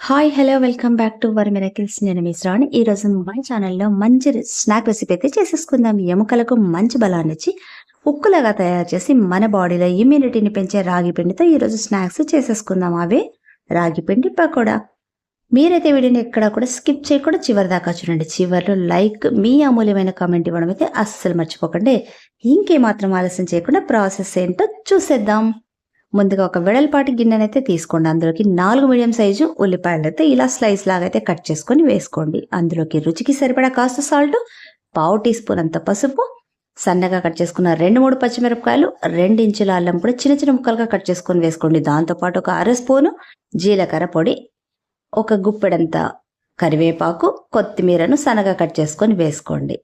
Hi hello welcome back to our miracles నేను మీ ఈ రోజు మన ఛానల్లో మంచి స్నాక్ రెసిపీ అయితే చేసేసుకుందాం. ఎముకలకు మంచి బలాన్ని ఇచ్చి ఉక్కులాగా తయారు చేసి మన బాడీలో ఇమ్యూనిటీని పెంచే రాగి పిండితో ఈ రోజు స్నాక్స్ చేసేసుకుందాం. అవే రాగి పిండి పకోడా. మీరైతే వీడియోని ఎక్కడ కూడా స్కిప్ చేయకుండా చివరి దాకా చూడండి. చివరిలో లైక్ మీ అమూల్యమైన కామెంట్ ఇవ్వడం అయితే అస్సలు మర్చిపోకండి. ఇంకేమాత్రం ఆలస్యం చేయకుండా ప్రాసెస్ ఏంటో చూసేద్దాం. ముందుగా ఒక వెడల్పాటి గిన్నెనైతే తీసుకోండి. అందులోకి నాలుగు మీడియం సైజు ఉల్లిపాయలు అయితే ఇలా స్లైస్ లాగా అయితే కట్ చేసుకొని వేసుకోండి. అందులోకి రుచికి సరిపడా కాస్త సాల్ట్ పావు టీ స్పూన్ అంత పసుపు సన్నగా కట్ చేసుకున్న రెండు మూడు పచ్చిమిరపకాయలు రెండు ఇంచుల అల్లం కూడా చిన్న చిన్న ముక్కలుగా కట్ చేసుకొని వేసుకోండి. దాంతోపాటు ఒక అర స్పూను జీలకర్ర పొడి ఒక గుప్పెడంత కరివేపాకు కొత్తిమీరను సన్నగా కట్ చేసుకొని వేసుకోండి.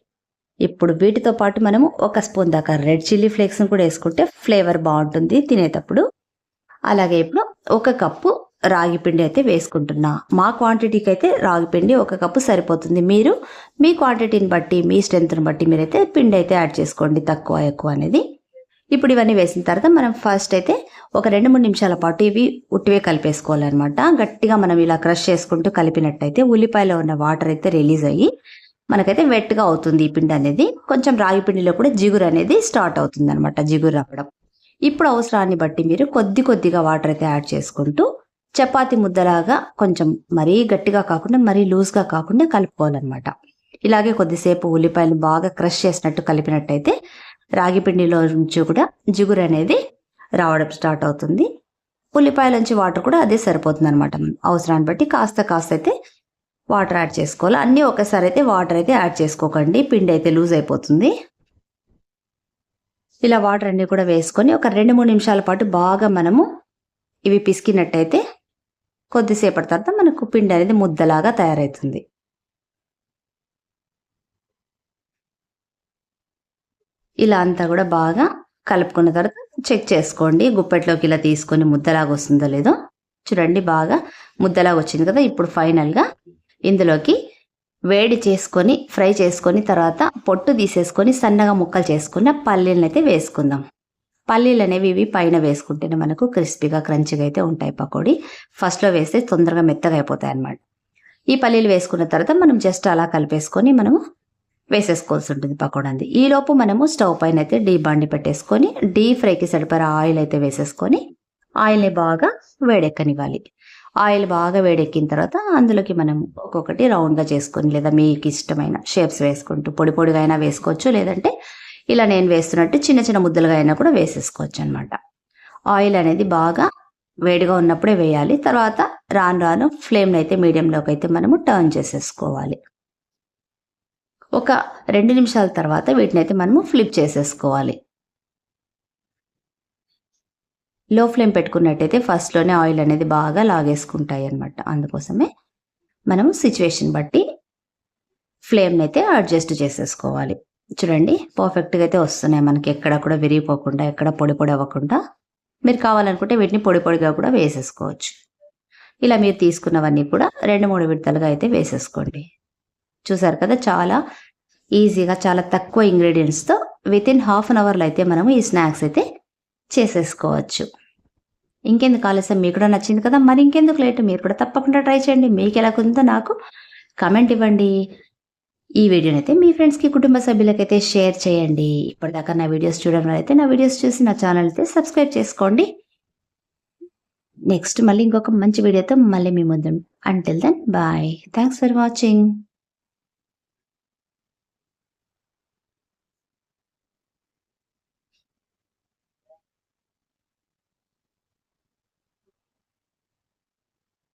ఇప్పుడు వీటితో పాటు మనము ఒక స్పూన్ దాకా రెడ్ చిల్లీ ఫ్లేక్స్ని కూడా వేసుకుంటే ఫ్లేవర్ బాగుంటుంది. తినేటప్పుడు అలాగే ఇప్పుడు ఒక కప్పు రాగి పిండి అయితే వేసుకుంటున్నా. మా క్వాంటిటీకి అయితే రాగి పిండి ఒక కప్పు సరిపోతుంది. మీరు మీ క్వాంటిటీని బట్టి మీ స్ట్రెంత్ని బట్టి మీరైతే పిండి అయితే యాడ్ చేసుకోండి తక్కువ ఎక్కువ అనేది. ఇప్పుడు ఇవన్నీ వేసిన తర్వాత మనం ఫస్ట్ అయితే ఒక రెండు మూడు నిమిషాల పాటు ఇవి ఉట్టివే కలిపేసుకోవాలన్నమాట. గట్టిగా మనం ఇలా క్రష్ చేసుకుంటూ కలిపినట్టయితే ఉల్లిపాయలో ఉన్న వాటర్ అయితే రిలీజ్ అయ్యి మనకైతే వెట్గా అవుతుంది ఈ పిండి అనేది. కొంచెం రాగి పిండిలో కూడా జిగురు అనేది స్టార్ట్ అవుతుంది అనమాట జిగురు రావడం. ఇప్పుడు అవసరాన్ని బట్టి మీరు కొద్ది కొద్దిగా వాటర్ అయితే యాడ్ చేసుకుంటూ చపాతి ముద్దలాగా కొంచెం మరీ గట్టిగా కాకుండా మరీ లూజ్గా కాకుండా కలుపుకోవాలన్నమాట. ఇలాగే కొద్దిసేపు ఉల్లిపాయలు బాగా క్రష్ చేసినట్టు కలిపినట్టయితే రాగి పిండిలో నుంచి కూడా జిగురు అనేది రావడం స్టార్ట్ అవుతుంది. ఉల్లిపాయల నుంచి వాటర్ కూడా అదే సరిపోతుంది అనమాట అవసరాన్ని బట్టి కాస్త కాస్త అయితే వాటర్ యాడ్ చేసుకోవాలి. అన్నీ ఒకసారి అయితే వాటర్ అయితే యాడ్ చేసుకోకండి. పిండి అయితే లూజ్ అయిపోతుంది. ఇలా వాటర్ అన్ని కూడా వేసుకొని ఒక రెండు మూడు నిమిషాల పాటు బాగా మనము ఇవి పిసికినట్టయితే కొద్దిసేపటి తర్వాత మనకు పిండి అనేది ముద్దలాగా తయారవుతుంది. ఇలా అంతా కూడా బాగా కలుపుకున్న తర్వాత చెక్ చేసుకోండి గుప్పెట్లోకి ఇలా తీసుకొని ముద్దలాగా వస్తుందో లేదో. చూడండి బాగా ముద్దలాగా వచ్చింది కదా ఇప్పుడు ఫైనల్గా ఇందులోకి వేడి చేసుకొని ఫ్రై చేసుకొని తర్వాత పొట్టు తీసేసుకొని సన్నగా ముక్కలు చేసుకున్న పల్లీలను అయితే వేసుకుందాం. పల్లీలు అనేవి ఇవి పైన వేసుకుంటేనే మనకు క్రిస్పీగా క్రంచిగా అయితే ఉంటాయి పకోడీ. ఫస్ట్లో వేస్తే తొందరగా మెత్తగా అయిపోతాయి అన్నమాట. ఈ పల్లీలు వేసుకున్న తర్వాత మనం జస్ట్ అలా కలిపేసుకొని మనము వేసేసుకోవాల్సి ఉంటుంది పకోడంది ఈలోపు మనము స్టవ్ పైన అయితే డీ బండి పెట్టేసుకొని డీ ఫ్రైకి సరిపడా ఆయిల్ అయితే వేసేసుకొని ఆయిల్ని బాగా వేడెక్కనివ్వాలి. ఆయిల్ బాగా వేడెక్కిన తర్వాత అందులోకి మనం ఒక్కొక్కటి రౌండ్గా చేసుకొని లేదా మీకు ఇష్టమైన షేప్స్ వేసుకుంటూ పొడి పొడిగా అయినా వేసుకోవచ్చు. లేదంటే ఇలా నేను వేస్తున్నట్టు చిన్న చిన్న ముద్దలుగా అయినా కూడా వేసేసుకోవచ్చు అనమాట ఆయిల్ అనేది బాగా వేడిగా ఉన్నప్పుడే వేయాలి. తర్వాత రాను రాను ఫ్లేమ్ని అయితే మీడియంలోకి అయితే మనము టర్న్ చేసేసుకోవాలి. ఒక రెండు నిమిషాల తర్వాత వీటిని అయితే మనము ఫ్లిప్ చేసేసుకోవాలి. లో ఫ్లేమ్ పెట్టుకున్నట్టయితే ఫస్ట్లోనే ఆయిల్ అనేది బాగా లాగేసుకుంటాయి అనమాట అందుకోసమే మనం సిచ్యువేషన్ బట్టి ఫ్లేమ్ని అయితే అడ్జస్ట్ చేసేసుకోవాలి. చూడండి పర్ఫెక్ట్గా అయితే వస్తున్నాయి. మనకి ఎక్కడ కూడా విరిగిపోకుండా ఎక్కడ పొడి పొడి అవ్వకుండా మీరు కావాలనుకుంటే వీటిని పొడి పొడిగా కూడా వేసేసుకోవచ్చు. ఇలా మీరు తీసుకున్నవన్నీ కూడా రెండు మూడు విడతలుగా అయితే వేసేసుకోండి. చూసారు కదా చాలా ఈజీగా చాలా తక్కువ ఇంగ్రీడియంట్స్తో విత్ ఇన్ హాఫ్ అన్ అవర్లో అయితే మనము ఈ స్నాక్స్ అయితే చేసేసుకోవచ్చు. ఇంకెందుకు ఆలస్యం? మీకు కూడా నచ్చింది కదా? మరి ఇంకెందుకు లేట్? మీరు కూడా తప్పకుండా ట్రై చేయండి. మీకు ఎలా ఉందో నాకు కమెంట్ ఇవ్వండి. ఈ వీడియోని అయితే మీ ఫ్రెండ్స్కి కుటుంబ సభ్యులకైతే షేర్ చేయండి. ఇప్పటిదాకా నా వీడియోస్ చూడడం అయితే నా వీడియోస్ చూసి నా ఛానల్ అయితే సబ్స్క్రైబ్ చేసుకోండి. నెక్స్ట్ మళ్ళీ ఇంకొక మంచి వీడియోతో మళ్ళీ మీ ముందు until then bye thanks for watching